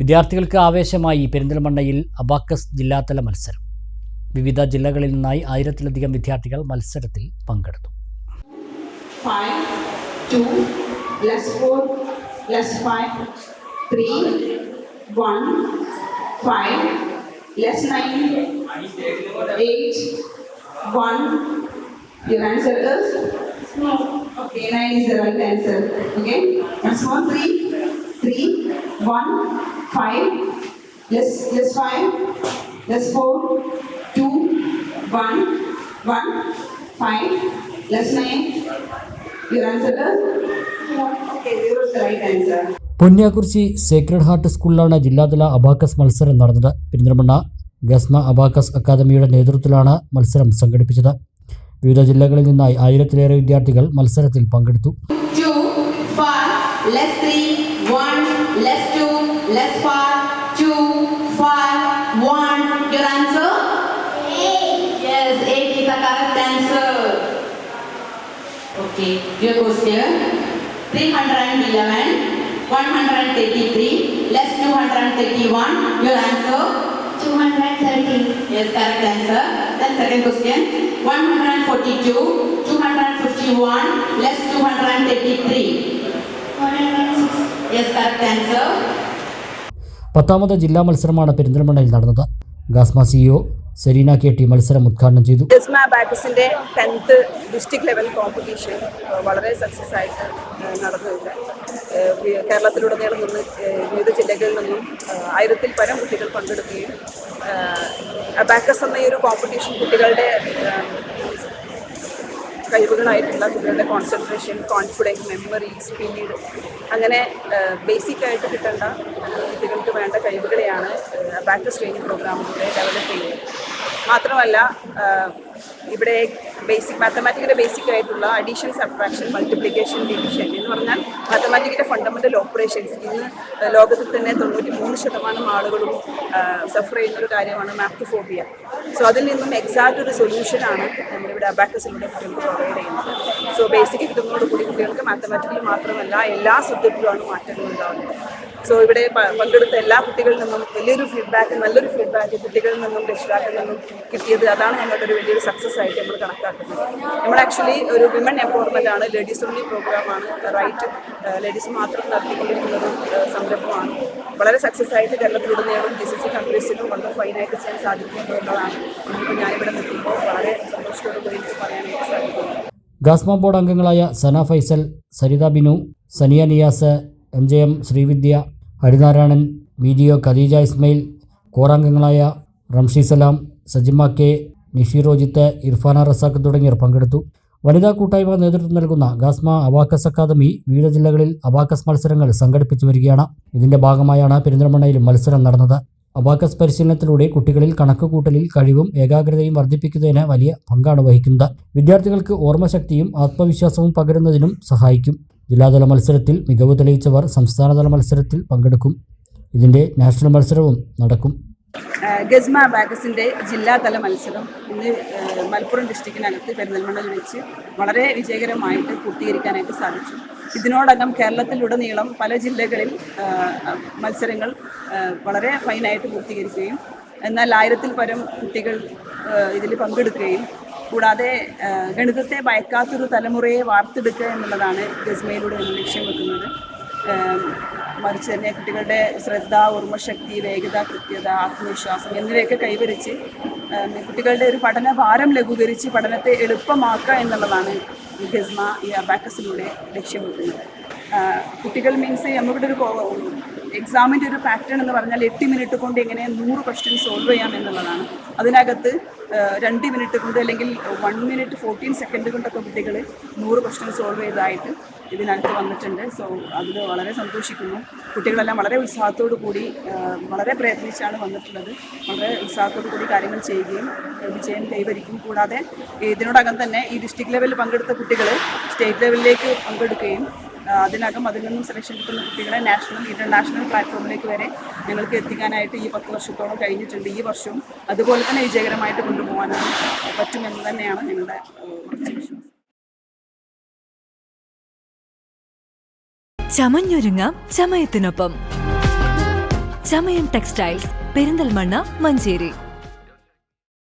വിദ്യാർത്ഥികൾക്ക് ആവേശമായി പെരിന്തൽമണ്ണയിൽ അബാക്കസ് ജില്ലാതല മത്സരം. വിവിധ ജില്ലകളിൽ നിന്നായി ആയിരത്തിലധികം വിദ്യാർത്ഥികൾ മത്സരത്തിൽ പങ്കെടുത്തു. Okay, 9 is the right answer. Okay, once one, 3, 3, 1, five, less, less five, less four, two, one, one, five, less nine. Your answer is? Okay, zero is the right answer. പൊന്നിയാക്കുറിച്ചി സേക്രഡ് ഹാർട്ട് സ്കൂളിലാണ് ജില്ലാതല abacus മത്സരം നടന്നത് Perinthalmanna ഗസ്മ abacus അക്കാദമിയുടെ നേതൃത്വത്തിലാണ് മത്സരം സംഘടിപ്പിച്ചത് വിവിധ ജില്ലകളിൽ നിന്നായി ആയിരത്തിലേറെ വിദ്യാർത്ഥികൾ മത്സരത്തിൽ പങ്കെടുത്തു Two, five, less three, one, less two, less five, two, five, one. Your answer? Eight. Yes, eight is the correct answer. Okay, your question. 311, 133, less 231. Your answer? 230. Yes, correct answer. Then second question. 142, 251, less 233. 160. Yes, correct answer. പത്താമത് ജില്ലാ മത്സരമാണ് പെരിന്തൽമണ്ണയിൽ നടന്നത്. Gasma CEO Sereena K T മത്സരം ഉദ്ഘാടനം ചെയ്തു. ഗസ്മ ബാക്കസിന്റെ tenth district level competition വളരെ സക്സസ് ആയിട്ട് നടന്നുണ്ട് കേരളത്തിലുടനീളം നിന്ന് വിവിധ ജില്ലകളിൽ നിന്നും ആയിരത്തിൽ പരം കുട്ടികൾ പങ്കെടുക്കുകയും അബാക്കസ് എന്ന ഈ ഒരു കോമ്പറ്റീഷൻ കുട്ടികളുടെ കഴിവുകളായിട്ടുള്ള കുട്ടികളുടെ കോൺസെൻട്രേഷൻ കോൺഫിഡൻസ് മെമ്മറി സ്പീഡ് അങ്ങനെ ബേസിക് ആയിട്ട് കിട്ടേണ്ട കുട്ടികൾക്ക് വേണ്ട കഴിവുകളെയാണ് ബാക്കസ് ട്രെയിനിങ് പ്രോഗ്രാമിലൂടെ ഡെവലപ്പ് ചെയ്യുന്നത്. മാത്രമല്ല ഇവിടെ ബേസിക് മാത്തമാറ്റിക്കിന്റെ ബേസിക് ആയിട്ടുള്ള അഡീഷൻ സബ്ട്രാക്ഷൻ മൾട്ടിപ്ലിക്കേഷൻ ഡിവിഷൻ എന്ന് പറഞ്ഞാൽ മാത്തമാറ്റിക്കിന്റെ ഫണ്ടമെന്റൽ ഓപ്പറേഷൻസ് ഇന്ന് ലോകത്തിൽ തന്നെ തൊണ്ണൂറ്റി മൂന്ന് ശതമാനം ആളുകളും സഫർ ചെയ്യുന്ന ഒരു കാര്യമാണ് മാപ്റ്റോഫോബിയ സോ അതിൽ നിന്നും എക്സാക്റ്റ് ഒരു സൊല്യൂഷനാണ് നമ്മളിവിടെ അബാക്കസിലൂടെ കുട്ടികൾക്ക് പ്രൊവൈഡ് ചെയ്യുന്നത്. സോ ബേസിക് കിട്ടുന്നതോടുകൂടി കുട്ടികൾക്ക് മാത്തമാറ്റിക്കൽ മാത്രമല്ല എല്ലാ സബ്ജക്റ്റിലുമാണ് മാറ്റങ്ങൾ ഉണ്ടാകുന്നത് സോ ഇവിടെ പങ്കെടുത്ത എല്ലാ കുട്ടികളിൽ നിന്നും വലിയൊരു ഫീഡ്ബാക്ക് നല്ലൊരു ഫീഡ്ബാക്ക് കുട്ടികളിൽ നിന്നും രക്ഷിതാക്കളിൽ നിന്നും കിട്ടിയത് അതാണ് ഞങ്ങളുടെ ഒരു വലിയൊരു സക്സസ് ആയിട്ട് നമ്മൾ കണക്കാക്കുന്നത്. നമ്മൾ ആക്ച്വലി ഒരു വിമൻ എംപവർമെന്റ് ആണ് ലേഡീസ് ഓൺലി പ്രോഗ്രാമാണ് റൈറ്റ് ലേഡീസ് മാത്രം നടത്തിക്കൊണ്ടിരിക്കുന്ന ഒരു സംരംഭമാണ്. വളരെ സക്സസ് ആയിട്ട് കേരളത്തിലുടനീളം ജി സി സി കൺട്രീസിലും വളരെ ഫൈനായിട്ട് ചെയ്യാൻ സാധിക്കും എന്നുള്ളതാണ്. ഇന്നിപ്പോൾ ഞാനിവിടെ നിൽക്കുമ്പോൾ വളരെ സന്തോഷത്തോടു കൂടി പറയാനായിട്ട് സാധിക്കുന്നു ഗാസ്മ ബോർഡ് അംഗങ്ങളായ Sana Faisal Saritha Binu Saniya Niyas M J M Sreevidya Harinarayanan video Khadeeja Ismail കോറാംഗങ്ങളായ Ramshi Salam Sajima K നിഷീറോജിത്ത് ഇർഫാന റസാഖ് തുടങ്ങിയവർ പങ്കെടുത്തു. വനിതാ കൂട്ടായ്മ നേതൃത്വം നൽകുന്ന ഗാസ്മ അബാക്കസ് അക്കാദമി വിവിധ ജില്ലകളിൽ അബാക്കസ് മത്സരങ്ങൾ സംഘടിപ്പിച്ചു വരികയാണ്. ഇതിന്റെ ഭാഗമായാണ് പെരിന്തൽമണ്ണയിലും മത്സരം നടന്നത്. അബാക്കസ് പരിശീലനത്തിലൂടെ കുട്ടികളിൽ കണക്കുകൂട്ടലിൽ കഴിവും ഏകാഗ്രതയും വർദ്ധിപ്പിക്കുന്നതിന് വലിയ പങ്കാണ് വഹിക്കുന്നത്. വിദ്യാർത്ഥികൾക്ക് ഓർമ്മശക്തിയും ആത്മവിശ്വാസവും പകരുന്നതിനും സഹായിക്കും. ജില്ലാതല മത്സരത്തിൽ മികവ് തെളിയിച്ചവർ സംസ്ഥാനതല മത്സരത്തിൽ പങ്കെടുക്കും. ഇതിന്റെ നാഷണൽ മത്സരവും നടക്കും. ഗസ്മ ബാഗസിന്റെ ജില്ലാതല മത്സരം ഇന്ന് മലപ്പുറം ഡിസ്ട്രിക്റ്റിനകത്ത് പെരിന്തൽമണ്ണയിൽ വെച്ച് വളരെ വിജയകരമായിട്ട് പൂർത്തീകരിക്കാനായിട്ട് സാധിച്ചു. ഇതിനോടകം കേരളത്തിലുടനീളം പല ജില്ലകളിൽ മത്സരങ്ങൾ വളരെ ഫൈനായിട്ട് പൂർത്തീകരിക്കുകയും എന്നാൽ ആയിരത്തിൽ പരം കുട്ടികൾ ഇതിൽ പങ്കെടുക്കുകയും കൂടാതെ ഗണിതത്തെ ഭയക്കാത്തൊരു തലമുറയെ വാർത്തെടുക്കുക എന്നുള്ളതാണ് ഗസ്മയിലൂടെ നമ്മൾ ലക്ഷ്യം വെക്കുന്നത്. മറിച്ച് തന്നെ കുട്ടികളുടെ ശ്രദ്ധ ഓർമ്മശക്തി വേഗത കൃത്യത ആത്മവിശ്വാസം എന്നിവയൊക്കെ കൈവരിച്ച് കുട്ടികളുടെ ഒരു പഠന ഭാരം ലഘൂകരിച്ച് പഠനത്തെ എളുപ്പമാക്കുക എന്നുള്ളതാണ് ഗസ്മ ഈ അബാക്കസിലൂടെ ലക്ഷ്യം വെക്കുന്നത്. കുട്ടികൾ മീൻസ് നമ്മുടെ ഒരു എക്സാമിന്റെ ഒരു പാറ്റേൺ എന്ന് പറഞ്ഞാൽ എട്ട് മിനിറ്റ് കൊണ്ട് എങ്ങനെ നൂറ് ക്വസ്റ്റ്യൻ സോൾവ് ചെയ്യാം എന്നുള്ളതാണ്. അതിനകത്ത് രണ്ട് മിനിറ്റ് കൊണ്ട് അല്ലെങ്കിൽ വൺ മിനിറ്റ് ഫോർട്ടീൻ സെക്കൻഡ് കൊണ്ടൊക്കെ കുട്ടികൾ നൂറ് ക്വസ്റ്റ്യൻ സോൾവ് ചെയ്തതായിട്ട് ഇതിനകത്ത് വന്നിട്ടുണ്ട്. സോ അതിൽ വളരെ സന്തോഷിക്കുന്നു. കുട്ടികളെല്ലാം വളരെ ഉത്സാഹത്തോടു കൂടി വളരെ പ്രയത്നിച്ചാണ് വന്നിട്ടുള്ളത്. വളരെ ഉത്സാഹത്തോടു കൂടി കാര്യങ്ങൾ ചെയ്യുകയും വിജയം കൈവരിക്കും. കൂടാതെ ഇതിനോടകം തന്നെ ഈ ഡിസ്ട്രിക്ട് ലെവലിൽ പങ്കെടുത്ത കുട്ടികൾ സ്റ്റേറ്റ് ലെവലിലേക്ക് പങ്കെടുക്കുകയും അതിനകം അതിൽ നിന്നും സെലക്ഷൻ കിട്ടുന്ന കുട്ടികളെ നാഷണൽ ഇന്റർനാഷണൽ പ്ലാറ്റ്ഫോമിലേക്ക് വരെ ഞങ്ങൾക്ക് എത്തിക്കാനായിട്ട് ഈ പത്ത് വർഷത്തോളം കഴിഞ്ഞിട്ടുണ്ട്. ഈ വർഷവും അതുപോലെ തന്നെ വിജയകരമായിട്ട് കൊണ്ടുപോകാനാണ് പറ്റുമെന്ന് തന്നെയാണ് ഞങ്ങളുടെ ചമഞ്ഞൊരുങ്ങ ചമയത്തിനൊപ്പം. ചമയം ടെക്സ്റ്റൈൽസ് പെരിന്തൽമണ്ണ മഞ്ചേരി.